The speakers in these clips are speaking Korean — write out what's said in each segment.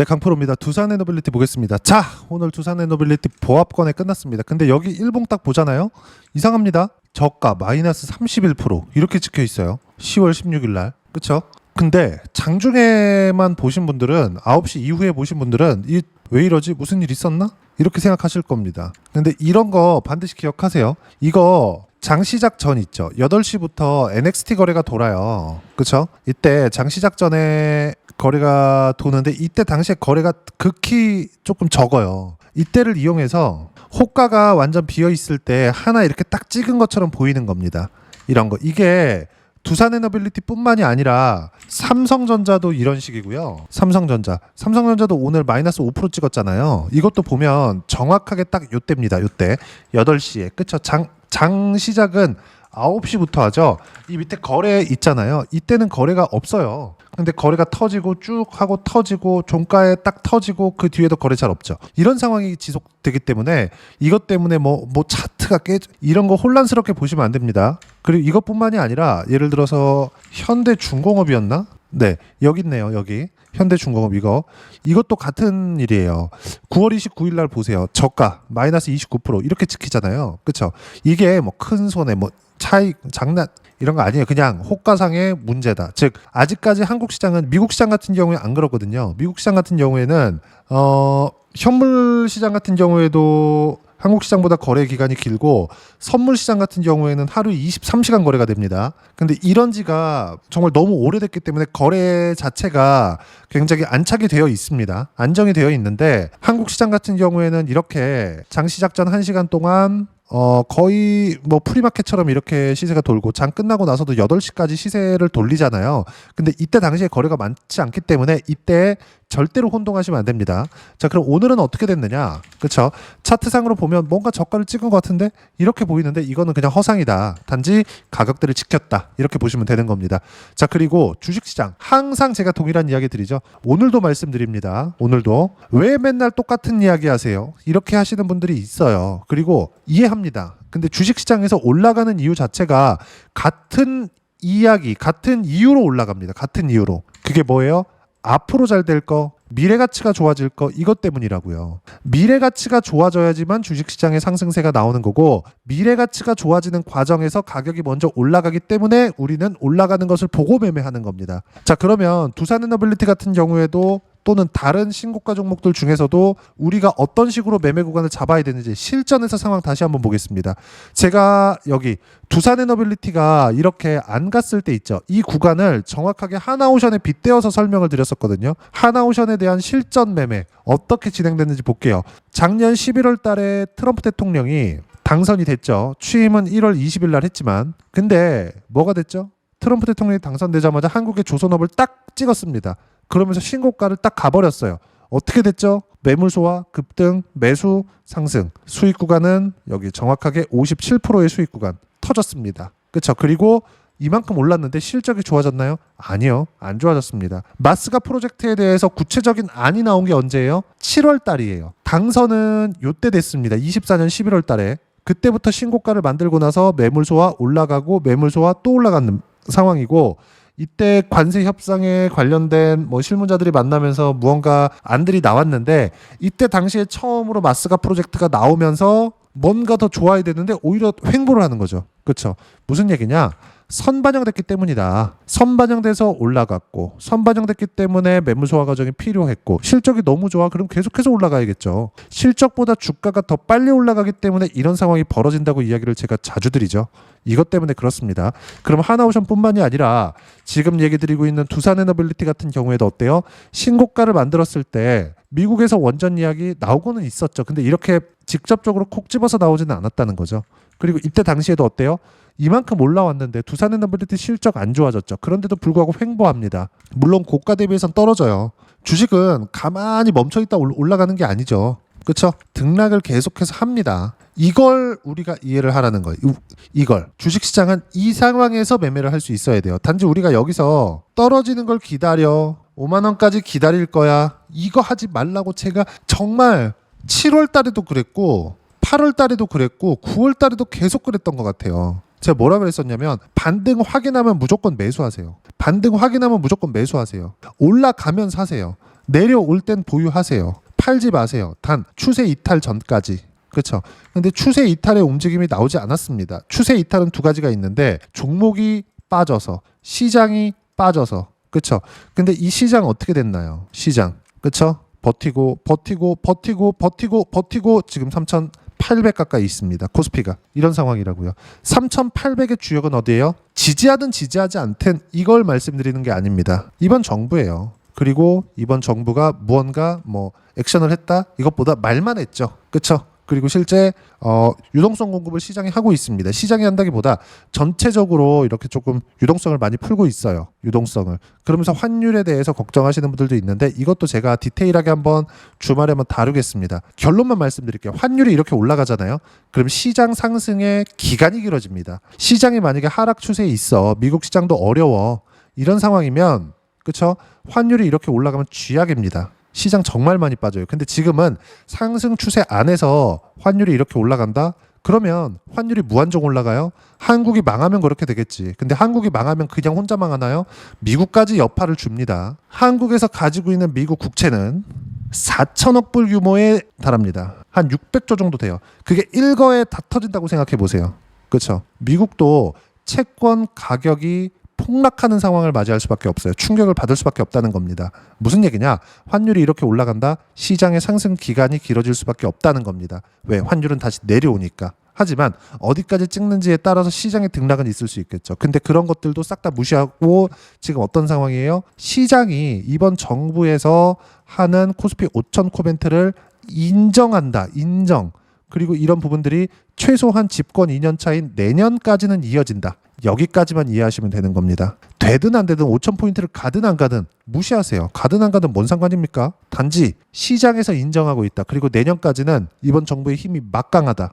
네, 강프로입니다. 두산 에너빌리티 보겠습니다. 자, 오늘 두산 에너빌리티 보합권에 끝났습니다. 근데 여기 일봉 딱 보잖아요. 이상합니다. 저가 마이너스 31% 이렇게 찍혀 있어요. 10월 16일 날. 그쵸? 근데 장중에만 보신 분들은 9시 이후에 보신 분들은 이 왜 이러지? 무슨 일 있었나? 이렇게 생각하실 겁니다. 근데 이런 거 반드시 기억하세요. 이거 장 시작 전 있죠. 8시부터 NXT 거래가 돌아요. 그쵸? 이때 장 시작 전에 거래가 도는데 이때 당시에 거래가 극히 조금 적어요. 이때를 이용해서 호가가 완전 비어 있을 때 하나 이렇게 딱 찍은 것처럼 보이는 겁니다. 이런 거. 이게 두산 에너빌리티뿐만이 아니라 삼성전자도 이런 식이고요. 삼성전자. 삼성전자도 오늘 마이너스 5% 찍었잖아요. 이것도 보면 정확하게 딱 요때입니다. 요때. 8시에. 그쵸? 장, 장 시작은 9시부터 하죠. 이 밑에 거래 있잖아요. 이때는 거래가 없어요. 근데 거래가 터지고 쭉 하고 터지고 종가에 딱 터지고 그 뒤에도 거래 잘 없죠. 이런 상황이 지속되기 때문에 이것 때문에 뭐뭐 차트가 깨 이런 거 혼란스럽게 보시면 안 됩니다. 그리고 이것뿐만이 아니라 예를 들어서 현대중공업이었나? 네, 여기 있네요. 여기 현대중공업 이거 이것도 같은 일이에요. 9월 29일 날 보세요. 저가 마이너스 29% 이렇게 찍히잖아요. 그렇죠? 이게 뭐 큰 손해 뭐 차이 장난 이런 거 아니에요. 그냥 호가상의 문제다. 즉 아직까지 한국 시장은 미국 시장 같은 경우에 안 그렇거든요. 미국 시장 같은 경우에는 어 현물 시장 같은 경우에도 한국 시장보다 거래 기간이 길고 선물 시장 같은 경우에는 하루 23시간 거래가 됩니다. 근데 이런 지가 정말 너무 오래됐기 때문에 거래 자체가 굉장히 안착이 되어 있습니다. 안정이 되어 있는데 한국 시장 같은 경우에는 이렇게 장 시작 전 1시간 동안 어 거의 뭐 프리마켓처럼 이렇게 시세가 돌고 장 끝나고 나서도 8시까지 시세를 돌리잖아요. 근데 이때 당시에 거래가 많지 않기 때문에 이때 절대로 혼동하시면 안 됩니다. 자, 그럼 오늘은 어떻게 됐느냐? 그렇죠? 차트상으로 보면 뭔가 저가를 찍은 것 같은데 이렇게 보이는데 이거는 그냥 허상이다. 단지 가격대를 지켰다. 이렇게 보시면 되는 겁니다. 자, 그리고 주식시장 항상 제가 동일한 이야기 드리죠. 오늘도 말씀드립니다. 오늘도 왜 맨날 똑같은 이야기 하세요? 이렇게 하시는 분들이 있어요. 그리고 이해합니다. 근데 주식시장에서 올라가는 이유 자체가 같은 이야기, 같은 이유로 올라갑니다. 같은 이유로. 그게 뭐예요? 앞으로 잘 될 거, 미래 가치가 좋아질 거 이것 때문이라고요. 미래 가치가 좋아져야지만 주식 시장의 상승세가 나오는 거고 미래 가치가 좋아지는 과정에서 가격이 먼저 올라가기 때문에 우리는 올라가는 것을 보고 매매하는 겁니다. 자, 그러면 두산에너빌리티 같은 경우에도 또는 다른 신고가 종목들 중에서도 우리가 어떤 식으로 매매 구간을 잡아야 되는지 실전에서 상황 다시 한번 보겠습니다. 제가 여기 두산 에너빌리티가 이렇게 안 갔을 때 있죠. 이 구간을 정확하게 하나오션에 빗대어서 설명을 드렸었거든요. 하나오션에 대한 실전 매매 어떻게 진행됐는지 볼게요. 작년 11월 달에 트럼프 대통령이 당선이 됐죠. 취임은 1월 20일 날 했지만 근데 뭐가 됐죠? 트럼프 대통령이 당선되자마자 한국의 조선업을 딱 찍었습니다. 그러면서 신고가를 딱 가버렸어요. 어떻게 됐죠? 매물소와 급등, 매수, 상승. 수익 구간은 여기 정확하게 57%의 수익 구간 터졌습니다. 그렇죠? 그리고 이만큼 올랐는데 실적이 좋아졌나요? 아니요. 안 좋아졌습니다. 마스가 프로젝트에 대해서 구체적인 안이 나온 게 언제예요? 7월 달이에요. 당선은 요때 됐습니다. 24년 11월 달에. 그때부터 신고가를 만들고 나서 매물소와 올라가고 매물소와 또 올라가는 상황이고 이때 관세 협상에 관련된 뭐 실무자들이 만나면서 무언가 안들이 나왔는데 이때 당시에 처음으로 마스가 프로젝트가 나오면서 뭔가 더 좋아야 되는데 오히려 횡보를 하는 거죠. 그렇죠? 무슨 얘기냐? 선반영됐기 때문이다. 선반영돼서 올라갔고 선반영됐기 때문에 매물 소화 과정이 필요했고 실적이 너무 좋아 그럼 계속해서 올라가야겠죠. 실적보다 주가가 더 빨리 올라가기 때문에 이런 상황이 벌어진다고 이야기를 제가 자주 드리죠. 이것 때문에 그렇습니다. 그럼 하나오션뿐만이 아니라 지금 얘기 드리고 있는 두산에너빌리티 같은 경우에도 어때요? 신고가를 만들었을 때 미국에서 원전 이야기 나오고는 있었죠. 근데 이렇게 직접적으로 콕 집어서 나오지는 않았다는 거죠. 그리고 이때 당시에도 어때요? 이만큼 올라왔는데 두산에너빌리티 실적 안 좋아졌죠. 그런데도 불구하고 횡보합니다. 물론 고가 대비해선 떨어져요. 주식은 가만히 멈춰 있다 올라가는 게 아니죠. 그렇죠? 등락을 계속해서 합니다. 이걸 우리가 이해를 하라는 거예요. 이- 이걸 주식 시장은 이 상황에서 매매를 할 수 있어야 돼요. 단지 우리가 여기서 떨어지는 걸 기다려 5만 원까지 기다릴 거야. 이거 하지 말라고 제가 정말 7월 달에도 그랬고 8월 달에도 그랬고 9월 달에도 계속 그랬던 것 같아요. 제가 뭐라 그랬었냐면 반등 확인하면 무조건 매수하세요. 반등 확인하면 무조건 매수하세요. 올라가면 사세요. 내려올 땐 보유하세요. 팔지 마세요. 단 추세 이탈 전까지. 그렇죠. 근데 추세 이탈의 움직임이 나오지 않았습니다. 추세 이탈은 두 가지가 있는데 종목이 빠져서 시장이 빠져서 그렇죠. 근데 이 시장 어떻게 됐나요? 시장 그렇죠. 버티고 버티고 버티고 버티고 버티고 지금 3,800 가까이 있습니다. 코스피가 이런 상황이라고요. 3,800의 주역은 어디예요? 지지하든 지지하지 않든 이걸 말씀드리는 게 아닙니다. 이번 정부예요. 그리고 이번 정부가 무언가 뭐 액션을 했다 이것보다 말만 했죠. 그렇죠? 그리고 실제 어, 유동성 공급을 시장이 하고 있습니다. 시장이 한다기보다 전체적으로 이렇게 조금 유동성을 많이 풀고 있어요. 유동성을. 그러면서 환율에 대해서 걱정하시는 분들도 있는데 이것도 제가 디테일하게 한번 주말에 한번 다루겠습니다. 결론만 말씀드릴게요. 환율이 이렇게 올라가잖아요. 그럼 시장 상승의 기간이 길어집니다. 시장이 만약에 하락 추세에 있어. 미국 시장도 어려워. 이런 상황이면 그렇죠? 환율이 이렇게 올라가면 쥐약입니다. 시장 정말 많이 빠져요. 근데 지금은 상승 추세 안에서 환율이 이렇게 올라간다? 그러면 환율이 무한정 올라가요? 한국이 망하면 그렇게 되겠지. 근데 한국이 망하면 그냥 혼자 망하나요? 미국까지 여파를 줍니다. 한국에서 가지고 있는 미국 국채는 4천억 불 규모에 달합니다. 한 600조 정도 돼요. 그게 일거에 다 터진다고 생각해 보세요. 그렇죠? 미국도 채권 가격이 폭락하는 상황을 맞이할 수밖에 없어요. 충격을 받을 수밖에 없다는 겁니다. 무슨 얘기냐? 환율이 이렇게 올라간다. 시장의 상승 기간이 길어질 수밖에 없다는 겁니다. 왜? 환율은 다시 내려오니까. 하지만 어디까지 찍는지에 따라서 시장의 등락은 있을 수 있겠죠. 근데 그런 것들도 싹 다 무시하고 지금 어떤 상황이에요? 시장이 이번 정부에서 하는 코스피 5천 코멘트를 인정한다. 인정. 그리고 이런 부분들이 최소한 집권 2년 차인 내년까지는 이어진다. 여기까지만 이해하시면 되는 겁니다. 되든 안 되든 5천 포인트를 가든 안 가든 무시하세요. 가든 안 가든 뭔 상관입니까? 단지 시장에서 인정하고 있다. 그리고 내년까지는 이번 정부의 힘이 막강하다.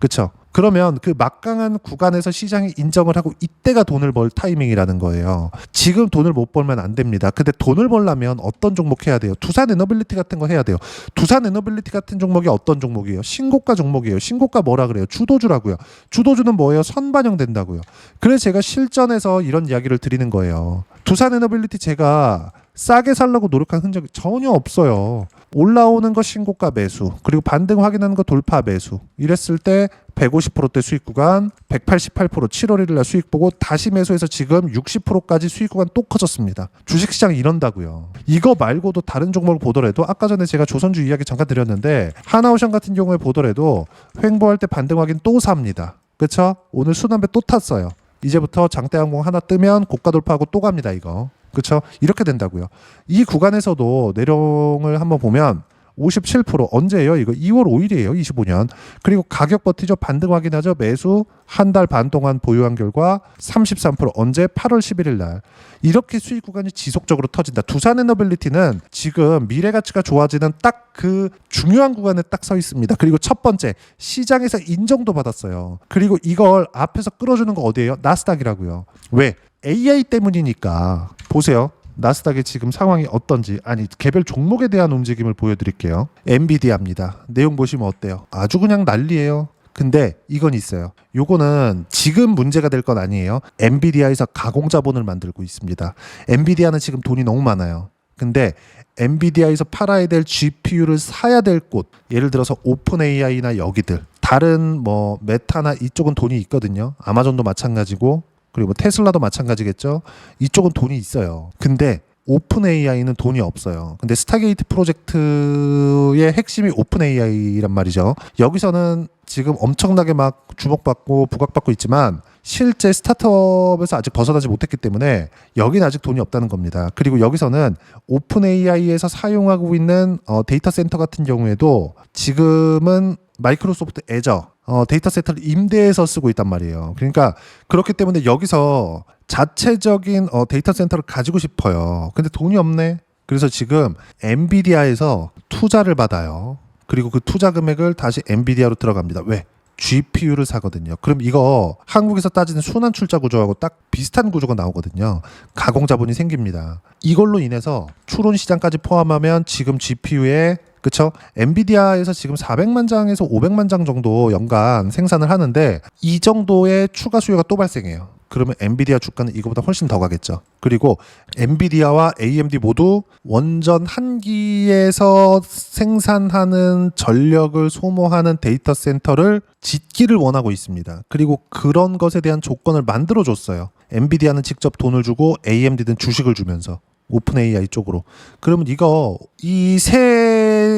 그렇죠? 그러면 그 막강한 구간에서 시장이 인정을 하고 이때가 돈을 벌 타이밍이라는 거예요. 지금 돈을 못 벌면 안 됩니다. 근데 돈을 벌려면 어떤 종목 해야 돼요? 두산 에너빌리티 같은 거 해야 돼요. 두산 에너빌리티 같은 종목이 어떤 종목이에요? 신고가 종목이에요. 신고가 뭐라 그래요? 주도주라고요. 주도주는 뭐예요? 선반영된다고요. 그래서 제가 실전에서 이런 이야기를 드리는 거예요. 두산 에너빌리티 제가 싸게 살려고 노력한 흔적이 전혀 없어요. 올라오는 거 신고가 매수, 그리고 반등 확인하는 거 돌파 매수. 이랬을 때 150%대 수익 구간, 188% 7월 1일 날 수익 보고 다시 매수해서 지금 60%까지 수익 구간 또 커졌습니다. 주식 시장이 이런다고요. 이거 말고도 다른 종목을 보더라도 아까 전에 제가 조선주 이야기 잠깐 드렸는데 하나오션 같은 경우에 보더라도 횡보할 때 반등 확인 또 삽니다. 그렇죠? 오늘 순환배 또 탔어요. 이제부터 장대 항공 하나 뜨면 고가 돌파하고 또 갑니다, 이거. 그렇죠? 이렇게 된다고요. 이 구간에서도 내용을 한번 보면 57% 언제예요? 이거 2월 5일이에요. 25년. 그리고 가격 버티죠. 반등 확인하죠. 매수 한 달 반 동안 보유한 결과 33% 언제? 8월 11일 날. 이렇게 수익 구간이 지속적으로 터진다. 두산 에너빌리티는 지금 미래 가치가 좋아지는 딱 그 중요한 구간에 딱 서 있습니다. 그리고 첫 번째 시장에서 인정도 받았어요. 그리고 이걸 앞에서 끌어주는 거 어디예요? 나스닥이라고요. 왜? AI 때문이니까 보세요. 나스닥의 지금 상황이 어떤지 아니 개별 종목에 대한 움직임을 보여드릴게요. 엔비디아입니다. 내용 보시면 어때요? 아주 그냥 난리예요. 근데 이건 있어요. 요거는 지금 문제가 될 건 아니에요. 엔비디아에서 가공 자본을 만들고 있습니다. 엔비디아는 지금 돈이 너무 많아요. 근데 엔비디아에서 팔아야 될 GPU를 사야 될 곳, 예를 들어서 오픈 AI나 여기들, 다른 뭐 메타나 이쪽은 돈이 있거든요. 아마존도 마찬가지고 그리고 뭐 테슬라도 마찬가지겠죠. 이쪽은 돈이 있어요. 근데 오픈 AI는 돈이 없어요. 근데 스타게이트 프로젝트의 핵심이 오픈 AI란 말이죠. 여기서는 지금 엄청나게 막 주목받고 부각받고 있지만 실제 스타트업에서 아직 벗어나지 못했기 때문에 여기는 아직 돈이 없다는 겁니다. 그리고 여기서는 오픈 AI에서 사용하고 있는 어, 데이터 센터 같은 경우에도 지금은 마이크로소프트 애저 어, 데이터 센터를 임대해서 쓰고 있단 말이에요. 그러니까 그렇기 때문에 여기서 자체적인 어, 데이터 센터를 가지고 싶어요. 근데 돈이 없네. 그래서 지금 엔비디아에서 투자를 받아요. 그리고 그 투자 금액을 다시 엔비디아로 들어갑니다. 왜? GPU를 사거든요. 그럼 이거 한국에서 따지는 순환 출자 구조하고 딱 비슷한 구조가 나오거든요. 가공 자본이 생깁니다. 이걸로 인해서 추론 시장까지 포함하면 지금 GPU에 그쵸? 엔비디아에서 지금 400만 장에서 500만 장 정도 연간 생산을 하는데 이 정도의 추가 수요가 또 발생해요. 그러면 엔비디아 주가는 이거보다 훨씬 더 가겠죠. 그리고 엔비디아와 AMD 모두 원전 한기에서 생산하는 전력을 소모하는 데이터 센터를 짓기를 원하고 있습니다. 그리고 그런 것에 대한 조건을 만들어 줬어요. 엔비디아는 직접 돈을 주고 AMD는 주식을 주면서 오픈 AI 쪽으로. 그러면 이거 이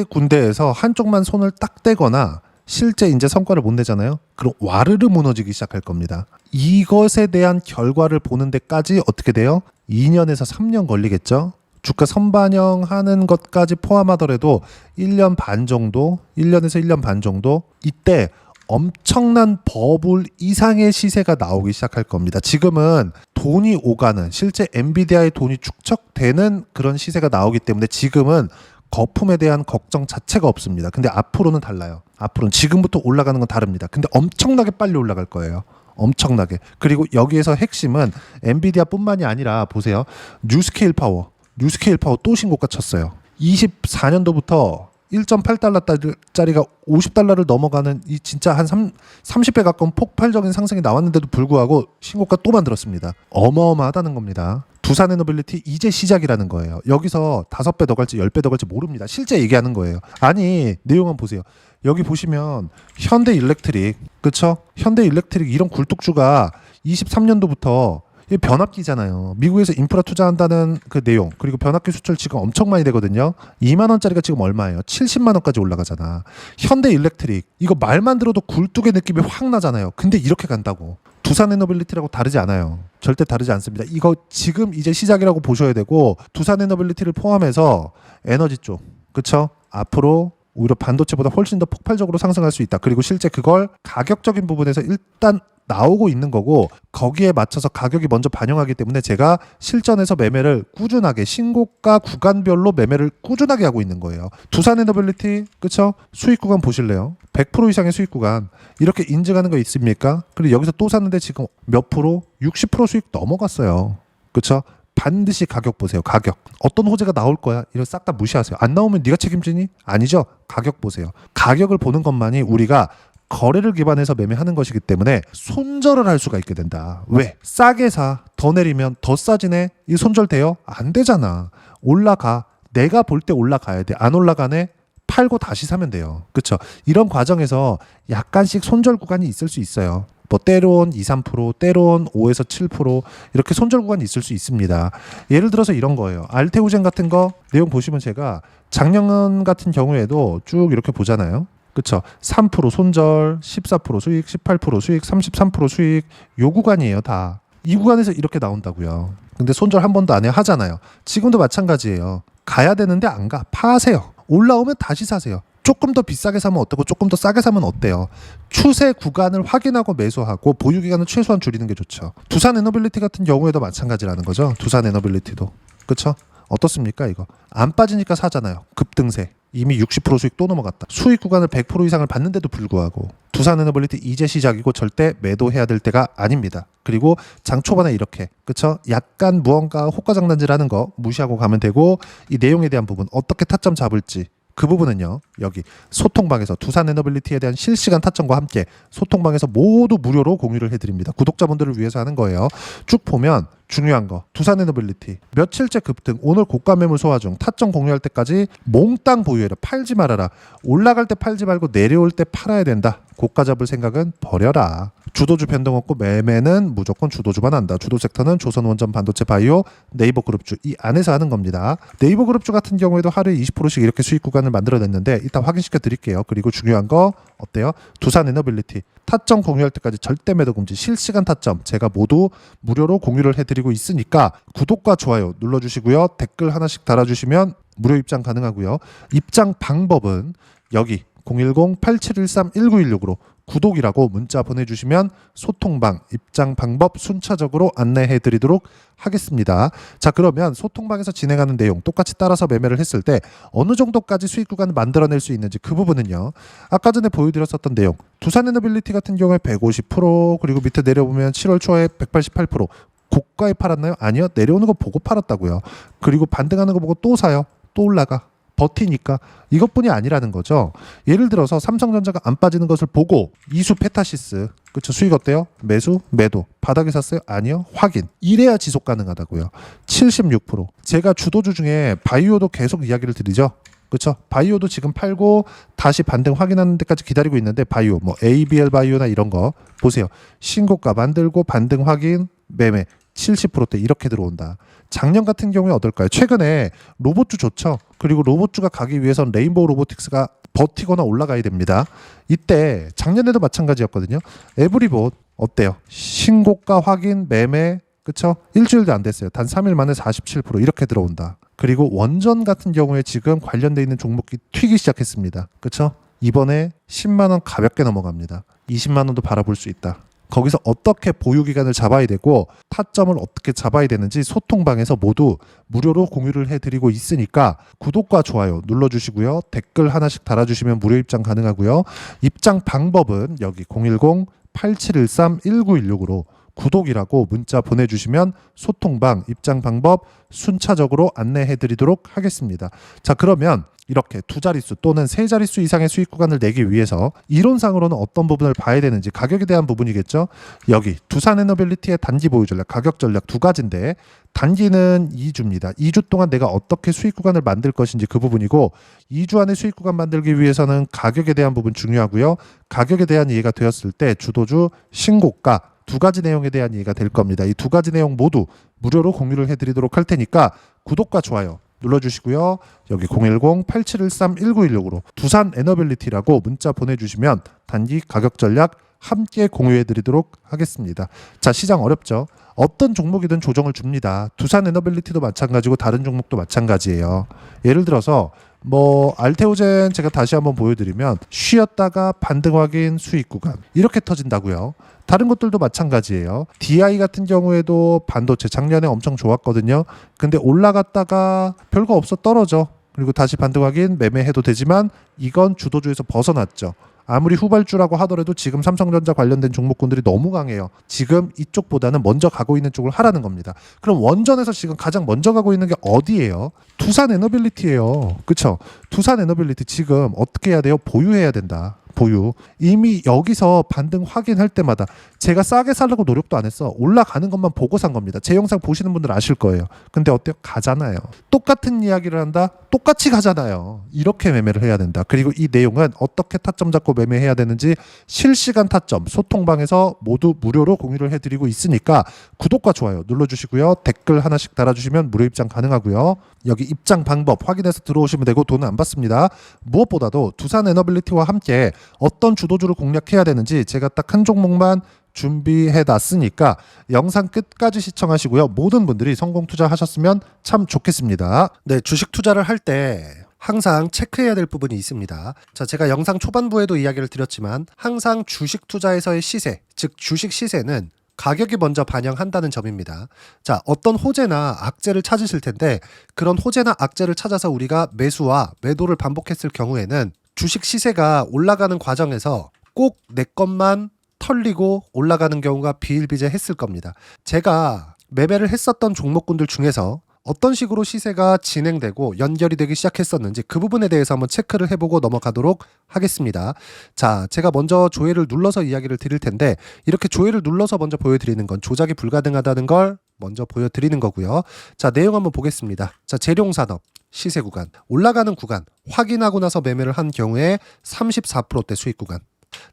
세 군데에서 한쪽만 손을 딱 떼거나 실제 이제 성과를 못 내잖아요. 그럼 와르르 무너지기 시작할 겁니다. 이것에 대한 결과를 보는 데까지 어떻게 돼요? 2년에서 3년 걸리겠죠. 주가 선반영하는 것까지 포함하더라도 1년 반 정도, 1년에서 1년 반 정도 이때 엄청난 버블 이상의 시세가 나오기 시작할 겁니다. 지금은 돈이 오가는 실제 엔비디아의 돈이 축적되는 그런 시세가 나오기 때문에 지금은 거품에 대한 걱정 자체가 없습니다. 근데 앞으로는 달라요. 앞으로는 지금부터 올라가는 건 다릅니다. 근데 엄청나게 빨리 올라갈 거예요. 엄청나게. 그리고 여기에서 핵심은 엔비디아뿐만이 아니라 보세요. 뉴스케일 파워. 뉴스케일 파워 또 신고가 쳤어요. 24년도부터 1.8달러짜리가 50달러를 넘어가는 이 진짜 한 3, 30배 가까운 폭발적인 상승이 나왔는데도 불구하고 신고가 또 만들었습니다. 어마어마하다는 겁니다. 두산 에너빌리티 이제 시작이라는 거예요. 여기서 다섯 배 더 갈지 열 배 더 갈지 모릅니다. 실제 얘기하는 거예요. 아니 내용은 보세요. 여기 보시면 현대 일렉트릭 그쵸? 현대 일렉트릭 이런 굴뚝주가 23년도부터 이 변압기잖아요. 미국에서 인프라 투자한다는 그 내용 그리고 변압기 수출 지금 엄청 많이 되거든요. 2만 원짜리가 지금 얼마예요? 70만 원까지 올라가잖아. 현대 일렉트릭 이거 말만 들어도 굴뚝의 느낌이 확 나잖아요. 근데 이렇게 간다고. 두산 에너빌리티라고 다르지 않아요. 절대 다르지 않습니다. 이거 지금 이제 시작이라고 보셔야 되고 두산 에너빌리티를 포함해서 에너지 쪽 그쵸? 앞으로 오히려 반도체보다 훨씬 더 폭발적으로 상승할 수 있다. 그리고 실제 그걸 가격적인 부분에서 일단 나오고 있는 거고 거기에 맞춰서 가격이 먼저 반영하기 때문에 제가 실전에서 매매를 꾸준하게 신고가 구간별로 매매를 꾸준하게 하고 있는 거예요. 두산 에너빌리티 그쵸? 수익 구간 보실래요? 100% 이상의 수익 구간 이렇게 인증하는 거 있습니까? 그리고 여기서 또 샀는데 지금 몇 프로? 60% 수익 넘어갔어요. 그쵸? 반드시 가격 보세요. 가격. 어떤 호재가 나올 거야. 이걸 싹다 무시하세요. 안 나오면 네가 책임지니? 아니죠. 가격 보세요. 가격을 보는 것만이 우리가 거래를 기반해서 매매하는 것이기 때문에 손절을 할 수가 있게 된다. 왜? 싸게 사. 더 내리면 더 싸지네. 이 손절 돼요? 안 되잖아. 올라가. 내가 볼 때 올라가야 돼. 안 올라가네. 팔고 다시 사면 돼요. 그렇죠? 이런 과정에서 약간씩 손절 구간이 있을 수 있어요. 뭐 때론 2, 3%, 때론 5에서 7% 이렇게 손절 구간이 있을 수 있습니다. 예를 들어서 이런 거예요. 알테우젠 같은 거 내용 보시면 제가 작년 같은 경우에도 쭉 이렇게 보잖아요. 그쵸? 3% 손절, 14% 수익, 18% 수익, 33% 수익 요 구간이에요 다. 이 구간에서 이렇게 나온다고요. 근데 손절 한 번도 안 해 하잖아요. 지금도 마찬가지예요. 가야 되는데 안 가. 파세요. 올라오면 다시 사세요. 조금 더 비싸게 사면 어때고 조금 더 싸게 사면 어때요? 추세 구간을 확인하고 매수하고 보유 기간을 최소한 줄이는 게 좋죠. 두산 에너빌리티 같은 경우에도 마찬가지라는 거죠. 두산 에너빌리티도. 그렇죠? 어떻습니까 이거? 안 빠지니까 사잖아요. 급등세. 이미 60% 수익 또 넘어갔다. 수익 구간을 100% 이상을 받는데도 불구하고 두산 에너빌리티 이제 시작이고 절대 매도해야 될 때가 아닙니다. 그리고 장 초반에 이렇게 그쵸? 약간 무언가 호가 장난질하는 거 무시하고 가면 되고 이 내용에 대한 부분 어떻게 타점 잡을지 그 부분은요 여기 소통방에서 두산 에너빌리티에 대한 실시간 타점과 함께 소통방에서 모두 무료로 공유를 해드립니다 구독자분들을 위해서 하는 거예요 쭉 보면 중요한 거. 두산 에너빌리티. 며칠째 급등. 오늘 고가 매물 소화 중. 타점 공유할 때까지 몽땅 보유해라. 팔지 말아라. 올라갈 때 팔지 말고 내려올 때 팔아야 된다. 고가 잡을 생각은 버려라 주도주 변동 없고 매매는 무조건 주도주만 한다. 주도 섹터는 조선원전 반도체 바이오 네이버 그룹주 이 안에서 하는 겁니다. 네이버 그룹주 같은 경우에도 하루에 20%씩 이렇게 수익 구간을 만들어냈는데 이따 확인시켜 드릴게요. 그리고 중요한 거 어때요? 두산 에너빌리티 타점 공유할 때까지 절대 매도 금지 실시간 타점. 제가 모두 무료로 공유를 해드리고 있으니까 구독과 좋아요 눌러주시고요. 댓글 하나씩 달아주시면 무료 입장 가능하고요. 입장 방법은 여기 010-8713-1916으로 구독이라고 문자 보내주시면 소통방 입장 방법 순차적으로 안내해 드리도록 하겠습니다. 자 그러면 소통방에서 진행하는 내용 똑같이 따라서 매매를 했을 때 어느 정도까지 수익 구간을 만들어낼 수 있는지 그 부분은요. 아까 전에 보여드렸었던 내용 두산 에너빌리티 같은 경우에 150% 그리고 밑에 내려보면 7월 초에 188% 고가에 팔았나요? 아니요. 내려오는 거 보고 팔았다고요. 그리고 반등하는 거 보고 또 사요. 또 올라가. 버티니까 이것뿐이 아니라는 거죠. 예를 들어서 삼성전자가 안 빠지는 것을 보고 이수 페타시스 그쵸 수익 어때요? 매수 매도 바닥에 샀어요? 아니요 확인 이래야 지속 가능하다고요. 76% 제가 주도주 중에 바이오도 계속 이야기를 드리죠. 그렇죠. 바이오도 지금 팔고 다시 반등 확인하는 데까지 기다리고 있는데 바이오 뭐 ABL 바이오나 이런 거 보세요. 신고가 만들고 반등 확인 매매 70%대 이렇게 들어온다. 작년 같은 경우에 어떨까요? 최근에 로봇주 좋죠. 그리고 로봇주가 가기 위해선 레인보우 로보틱스가 버티거나 올라가야 됩니다. 이때 작년에도 마찬가지였거든요. 에브리봇 어때요? 신고가 확인 매매 그쵸? 일주일도 안 됐어요. 단 3일 만에 47% 이렇게 들어온다. 그리고 원전 같은 경우에 지금 관련돼 있는 종목이 튀기 시작했습니다. 그쵸? 이번에 10만 원 가볍게 넘어갑니다. 20만 원도 바라볼 수 있다. 거기서 어떻게 보유 기간을 잡아야 되고 타점을 어떻게 잡아야 되는지 소통방에서 모두 무료로 공유를 해드리고 있으니까 구독과 좋아요 눌러주시고요. 댓글 하나씩 달아주시면 무료 입장 가능하고요. 입장 방법은 여기 010 8713 1916으로 구독이라고 문자 보내주시면 소통방 입장 방법 순차적으로 안내해 드리도록 하겠습니다. 자, 그러면 이렇게 두 자릿수 또는 세 자릿수 이상의 수익 구간을 내기 위해서 이론상으로는 어떤 부분을 봐야 되는지 가격에 대한 부분이겠죠. 여기 두산 에너빌리티의 단기 보유 전략, 가격 전략 두 가지인데 단기는 2주입니다. 2주 동안 내가 어떻게 수익 구간을 만들 것인지 그 부분이고 2주 안에 수익 구간 만들기 위해서는 가격에 대한 부분 중요하고요. 가격에 대한 이해가 되었을 때 주도주 신고가 두 가지 내용에 대한 이해가 될 겁니다. 이 두 가지 내용 모두 무료로 공유를 해드리도록 할 테니까 구독과 좋아요 눌러주시고요. 여기 010-8713-1916으로 두산 에너빌리티라고 문자 보내주시면 단기 가격 전략 함께 공유해드리도록 하겠습니다. 자 시장 어렵죠? 어떤 종목이든 조정을 줍니다. 두산 에너빌리티도 마찬가지고 다른 종목도 마찬가지예요. 예를 들어서 뭐 알테오젠 제가 다시 한번 보여드리면 쉬었다가 반등 확인 수익 구간 이렇게 터진다고요. 다른 것들도 마찬가지예요. DI 같은 경우에도 반도체 작년에 엄청 좋았거든요. 근데 올라갔다가 별거 없어 떨어져. 그리고 다시 반등 확인 매매해도 되지만 이건 주도주에서 벗어났죠. 아무리 후발주라고 하더라도 지금 삼성전자 관련된 종목군들이 너무 강해요. 지금 이쪽보다는 먼저 가고 있는 쪽을 하라는 겁니다. 그럼 원전에서 지금 가장 먼저 가고 있는 게 어디예요? 두산 에너빌리티예요. 그쵸? 두산 에너빌리티 지금 어떻게 해야 돼요? 보유해야 된다. 보유. 이미 여기서 반등 확인할 때마다 제가 싸게 살려고 노력도 안 했어. 올라가는 것만 보고 산 겁니다. 제 영상 보시는 분들 아실 거예요. 근데 어때요? 가잖아요. 똑같은 이야기를 한다? 똑같이 가잖아요. 이렇게 매매를 해야 된다. 그리고 이 내용은 어떻게 타점 잡고 매매해야 되는지 실시간 타점 소통방에서 모두 무료로 공유를 해드리고 있으니까 구독과 좋아요 눌러주시고요. 댓글 하나씩 달아주시면 무료 입장 가능하고요. 여기 입장 방법 확인해서 들어오시면 되고 돈은 안 받습니다. 무엇보다도 두산 에너빌리티와 함께 어떤 주도주를 공략해야 되는지 제가 딱 한 종목만 준비해 놨으니까 영상 끝까지 시청하시고요. 모든 분들이 성공 투자하셨으면 참 좋겠습니다. 네, 주식 투자를 할 때 항상 체크해야 될 부분이 있습니다. 자, 제가 영상 초반부에도 이야기를 드렸지만 항상 주식 투자에서의 시세, 즉 주식 시세는 가격이 먼저 반영한다는 점입니다. 자, 어떤 호재나 악재를 찾으실 텐데 그런 호재나 악재를 찾아서 우리가 매수와 매도를 반복했을 경우에는 주식 시세가 올라가는 과정에서 꼭 내 것만 털리고 올라가는 경우가 비일비재했을 겁니다. 제가 매매를 했었던 종목군들 중에서 어떤 식으로 시세가 진행되고 연결이 되기 시작했었는지 그 부분에 대해서 한번 체크를 해보고 넘어가도록 하겠습니다. 자, 제가 먼저 조회를 눌러서 이야기를 드릴 텐데 이렇게 조회를 눌러서 먼저 보여드리는 건 조작이 불가능하다는 걸 먼저 보여드리는 거고요. 자, 내용 한번 보겠습니다. 자, 재룡산업 시세 구간 올라가는 구간 확인하고 나서 매매를 한 경우에 34%대 수익 구간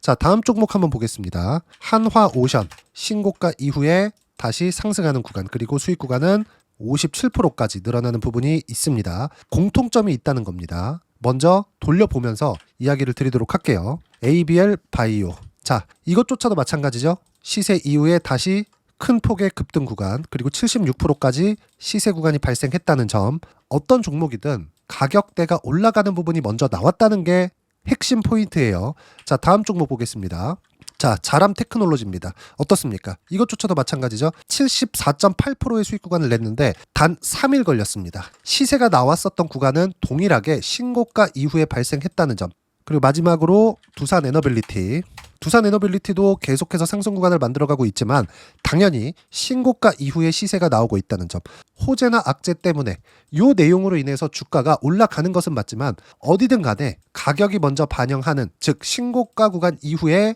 자, 다음 종목 한번 보겠습니다. 한화 오션 신고가 이후에 다시 상승하는 구간 그리고 수익 구간은 57%까지 늘어나는 부분이 있습니다. 공통점이 있다는 겁니다. 먼저 돌려보면서 이야기를 드리도록 할게요. ABL 바이오. 자, 이것조차도 마찬가지죠. 시세 이후에 다시 큰 폭의 급등 구간 그리고 76%까지 시세 구간이 발생했다는 점. 어떤 종목이든 가격대가 올라가는 부분이 먼저 나왔다는 게 핵심 포인트예요. 자, 다음 종목 보겠습니다. 자, 자람 테크놀로지입니다. 어떻습니까? 이것조차도 마찬가지죠. 74.8%의 수익 구간을 냈는데 단 3일 걸렸습니다. 시세가 나왔었던 구간은 동일하게 신고가 이후에 발생했다는 점. 그리고 마지막으로 두산 에너빌리티. 두산 에너빌리티도 계속해서 상승 구간을 만들어가고 있지만 당연히 신고가 이후에 시세가 나오고 있다는 점. 호재나 악재 때문에 요 내용으로 인해서 주가가 올라가는 것은 맞지만 어디든 간에 가격이 먼저 반영하는 즉 신고가 구간 이후에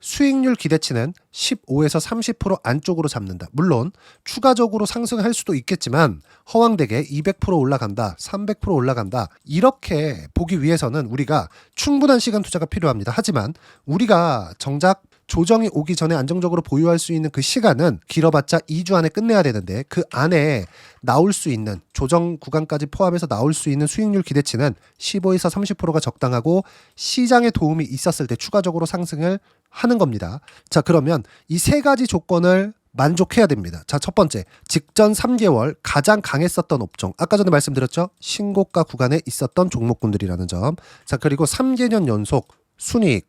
수익률 기대치는 15에서 30% 안쪽으로 잡는다. 물론 추가적으로 상승할 수도 있겠지만 허황되게 200% 올라간다, 300% 올라간다. 이렇게 보기 위해서는 우리가 충분한 시간 투자가 필요합니다. 하지만 우리가 정작 조정이 오기 전에 안정적으로 보유할 수 있는 그 시간은 길어봤자 2주 안에 끝내야 되는데 그 안에 나올 수 있는 조정 구간까지 포함해서 나올 수 있는 수익률 기대치는 15에서 30%가 적당하고 시장에 도움이 있었을 때 추가적으로 상승을 하는 겁니다. 자, 그러면 이 세 가지 조건을 만족해야 됩니다. 자, 첫 번째. 직전 3개월 가장 강했었던 업종. 아까 전에 말씀드렸죠? 신고가 구간에 있었던 종목군들이라는 점. 자, 그리고 3개년 연속 순이익,